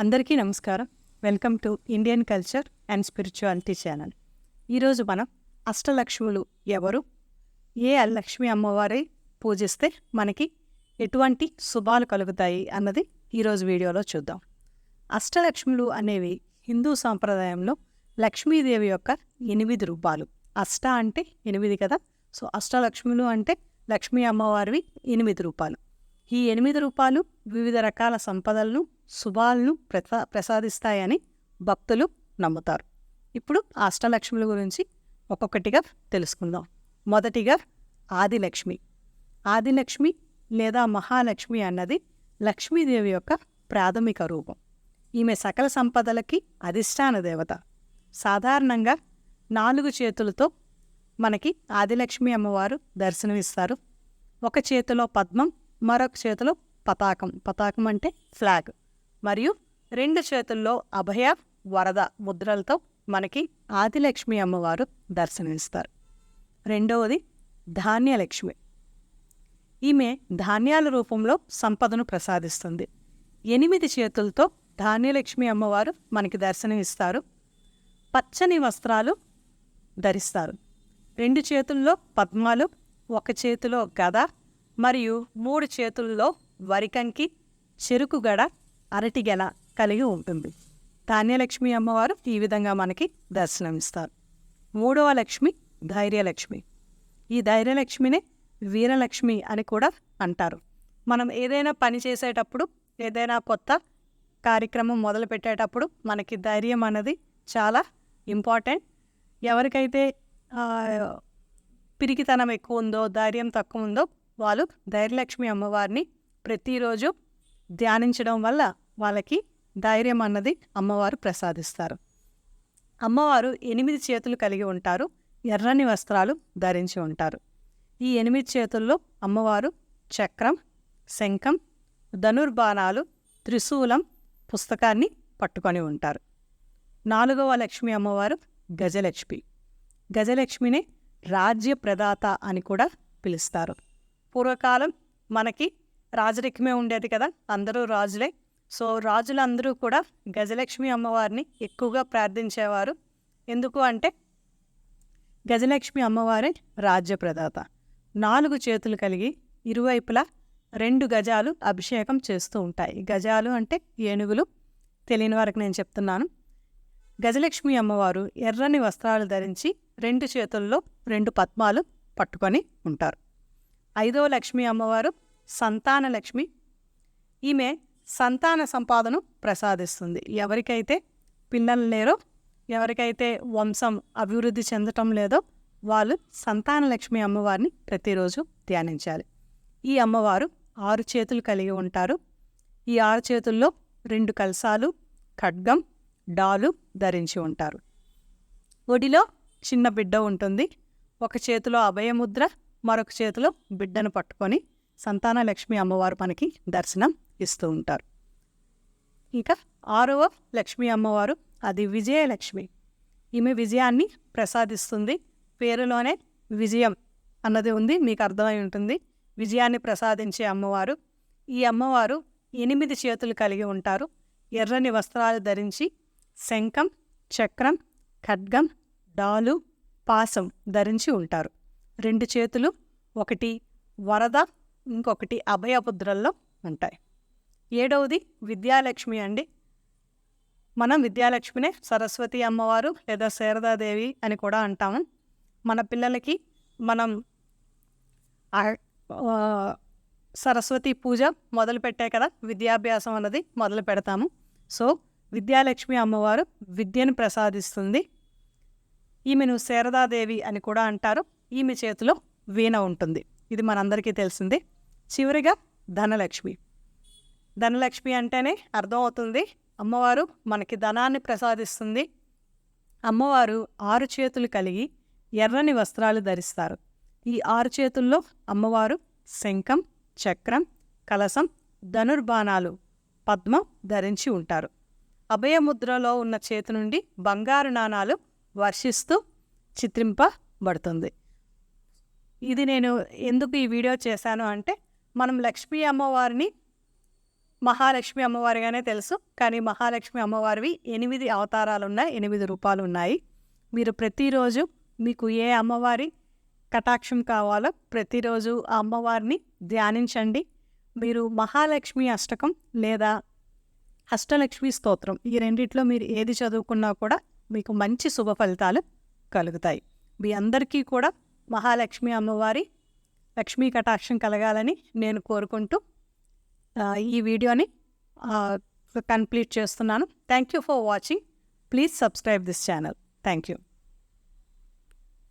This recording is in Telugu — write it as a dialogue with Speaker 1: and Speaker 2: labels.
Speaker 1: అందరికీ నమస్కారం. Welcome to Indian culture and spirituality channel. ఈరోజు మనం అష్టలక్ష్ములు ఎవరు? ఏ లక్ష్మి అమ్మవారి పూజిస్తే మనకి ఎటువంటి శుభాలు కలుగుతాయి అన్నది ఈరోజు వీడియోలో చూద్దాం. అష్టలక్ష్ములు అనేవి హిందూ సాంప్రదాయంలో లక్ష్మీదేవి యొక్క ఎనిమిది రూపాలు. అష్ట అంటే ఎనిమిది కదా? సో అష్టలక్ష్ములు అంటే లక్ష్మీ అమ్మవారివి ఎనిమిది రూపాలు. ఈ ఎనిమిది రూపాలు వివిధ రకాల సంపదలను శుభాలను ప్రసా ప్రసాదిస్తాయని భక్తులు నమ్ముతారు. ఇప్పుడు అష్టలక్ష్ముల గురించి ఒక్కొక్కటిగా తెలుసుకుందాం. మొదటిగా ఆదిలక్ష్మి. ఆదిలక్ష్మి లేదా మహాలక్ష్మి అన్నది లక్ష్మీదేవి యొక్క ప్రాథమిక రూపం. ఈమె సకల సంపదలకి అధిష్టాన దేవత. సాధారణంగా నాలుగు చేతులతో మనకి ఆదిలక్ష్మి అమ్మవారు దర్శనమిస్తారు. ఒక చేతిలో పద్మం మరొక చేతిలో పతాకం. పతాకం అంటే ఫ్లాగ్ మరియు రెండు చేతుల్లో అభయ వరద ముద్రలతో మనకి ఆదిలక్ష్మి అమ్మవారు దర్శనమిస్తారు. రెండవది ధాన్యలక్ష్మి. ఈమె ధాన్యాల రూపంలో సంపదను ప్రసాదిస్తుంది. ఎనిమిది చేతులతో ధాన్యలక్ష్మి అమ్మవారు మనకి దర్శనమిస్తారు. పచ్చని వస్త్రాలు ధరిస్తారు. రెండు చేతుల్లో పద్మాలు ఒక చేతిలో గద మరియు మూడు చేతుల్లో వరికంకి చెరుకు గడ అరటి గెల కలిగి ఉంటుంది. ధాన్యలక్ష్మి అమ్మవారు ఈ విధంగా మనకి దర్శనమిస్తారు. మూడవ లక్ష్మి ధైర్యలక్ష్మి. ఈ ధైర్యలక్ష్మినే వీరలక్ష్మి అని కూడా అంటారు. మనం ఏదైనా పని చేసేటప్పుడు ఏదైనా కొత్త కార్యక్రమం మొదలుపెట్టేటప్పుడు మనకి ధైర్యం అన్నది చాలా ఇంపార్టెంట్. ఎవరికైతే పిరికితనం ఎక్కువ ఉందో ధైర్యం తక్కువ ఉందో వాళ్ళు ధైర్యలక్ష్మి అమ్మవారిని ప్రతిరోజు ధ్యానించడం వల్ల వాళ్ళకి ధైర్యం అన్నది అమ్మవారు ప్రసాదిస్తారు. అమ్మవారు ఎనిమిది చేతులు కలిగి ఉంటారు ఎర్రని వస్త్రాలు ధరించి ఉంటారు. ఈ ఎనిమిది చేతుల్లో అమ్మవారు చక్రం శంఖం ధనుర్బాణాలు త్రిశూలం పుస్తకాన్ని పట్టుకొని ఉంటారు. నాలుగవ లక్ష్మి అమ్మవారు గజలక్ష్మి. గజలక్ష్మిని రాజ్య ప్రదాత అని కూడా పిలుస్తారు. పూర్వకాలం మనకి రాజరికమే ఉండేది కదా అందరూ రాజులే. సో రాజులందరూ కూడా గజలక్ష్మి అమ్మవారిని ఎక్కువగా ప్రార్థించేవారు. ఎందుకు అంటే గజలక్ష్మి అమ్మవారే రాజ్య ప్రదాత నాలుగు చేతులు కలిగి ఇరువైపులా రెండు గజాలు అభిషేకం చేస్తూ ఉంటాయి. గజాలు అంటే ఏనుగులు. తెలియని వారికి నేను చెప్తున్నాను. గజలక్ష్మి అమ్మవారు ఎర్రని వస్త్రాలు ధరించి రెండు చేతుల్లో రెండు పద్మాలు పట్టుకొని ఉంటారు. ఐదవ లక్ష్మి అమ్మవారు సంతాన లక్ష్మి. ఈమె సంతాన సంపాదను ప్రసాదిస్తుంది. ఎవరికైతే పిల్లలు లేరో ఎవరికైతే వంశం అభివృద్ధి చెందటం లేదో వాళ్ళు సంతాన లక్ష్మి అమ్మవారిని ప్రతిరోజు ధ్యానించాలి. ఈ అమ్మవారు ఆరు చేతులు కలిగి ఉంటారు. ఈ ఆరు చేతుల్లో రెండు కలసాలు ఖడ్గం డాలు ధరించి ఉంటారు. ఒడిలో చిన్న బిడ్డ ఉంటుంది. ఒక చేతిలో అభయముద్ర మరొక చేతిలో బిడ్డను పట్టుకొని సంతాన లక్ష్మి అమ్మవారు మనకి దర్శనం ఇస్తూ ఉంటారు. ఇంకా ఆరవ లక్ష్మి అమ్మవారు అది విజయలక్ష్మి. ఈమె విజయాన్ని ప్రసాదిస్తుంది. పేరులోనే విజయం అన్నది ఉంది మీకు అర్థమై ఉంటుంది. విజయాన్ని ప్రసాదించే అమ్మవారు. ఈ అమ్మవారు ఎనిమిది చేతులు కలిగి ఉంటారు. ఎర్రని వస్త్రాలు ధరించి శంఖం చక్రం ఖడ్గం డాలు పాసం ధరించి ఉంటారు. రెండు చేతులు ఒకటి వరద ఇంకొకటి అభయపుద్రల్లో ఉంటాయి. ఏడవది విద్యాలక్ష్మి అండి. మనం విద్యాలక్ష్మినే సరస్వతి అమ్మవారు లేదా శారదాదేవి అని కూడా అంటాము. మన పిల్లలకి మనం సరస్వతి పూజ మొదలు పెట్టే కదా విద్యాభ్యాసం అన్నది మొదలు పెడతాము. సో విద్యాలక్ష్మి అమ్మవారు విద్యను ప్రసాదిస్తుంది. ఈమెను శారదాదేవి అని కూడా అంటారు. ఈమె చేతిలో వీణ ఉంటుంది. ఇది మనందరికీ తెలిసింది. చివరిగా ధనలక్ష్మి. ధనలక్ష్మి అంటేనే అర్థమవుతుంది అమ్మవారు మనకి ధనాన్ని ప్రసాదిస్తుంది. అమ్మవారు ఆరు చేతులు కలిగి ఎర్రని వస్త్రాలు ధరిస్తారు. ఈ ఆరు చేతుల్లో అమ్మవారు శంఖం చక్రం కలసం ధనుర్బాణాలు పద్మం ధరించి ఉంటారు. అభయముద్రలో ఉన్న చేతి నుండి బంగారు నాణాలు వర్షిస్తూ చిత్రింపబడుతుంది. ఇది నేను ఎందుకు ఈ వీడియో చేశాను అంటే మనం లక్ష్మీ అమ్మవారిని మహాలక్ష్మి అమ్మవారిగానే తెలుసు కానీ మహాలక్ష్మి అమ్మవారివి ఎనిమిది అవతారాలు ఉన్నాయి ఎనిమిది రూపాలు ఉన్నాయి మీరు ప్రతిరోజు మీకు ఏ అమ్మవారి కటాక్షం కావాలో ప్రతిరోజు ఆ అమ్మవారిని ధ్యానించండి. మీరు మహాలక్ష్మి అష్టకం లేదా అష్టలక్ష్మి స్తోత్రం ఈ రెండిట్లో మీరు ఏది చదువుకున్నా కూడా మీకు మంచి శుభ ఫలితాలు కలుగుతాయి. మీ అందరికీ కూడా మహాలక్ష్మి అమ్మవారి లక్ష్మీ కటాక్షం కలగాలని నేను కోరుకుంటూ ఈ వీడియోని కంప్లీట్ చేస్తున్నాను. Thank you for watching please subscribe this channel thank you